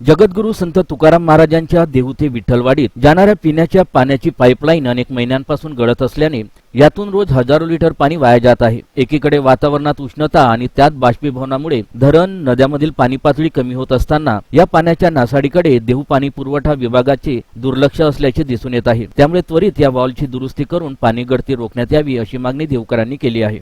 जगद्गुरू संत तुकाराम महाराजांच्या देहू ते विठ्ठलवाडीत जाणाऱ्या पिण्याच्या पाण्याची पाईपलाईन अनेक महिन्यांपासून गळत असल्याने यातून रोज हजारो लिटर पाणी वाया जात आहे. एकीकडे वातावरणात उष्णता आणि त्यात बाष्पीभवनामुळे धरण नद्यामधील पाणी पातळी कमी होत असताना या पाण्याच्या नासाडीकडे देहू पाणी पुरवठा विभागाचे दुर्लक्ष असल्याचे दिसून येत आहे. त्यामुळे त्वरित या वॉलची दुरुस्ती करून पाणी गळती रोखण्यात यावी अशी मागणी देवकरांनी केली आहे.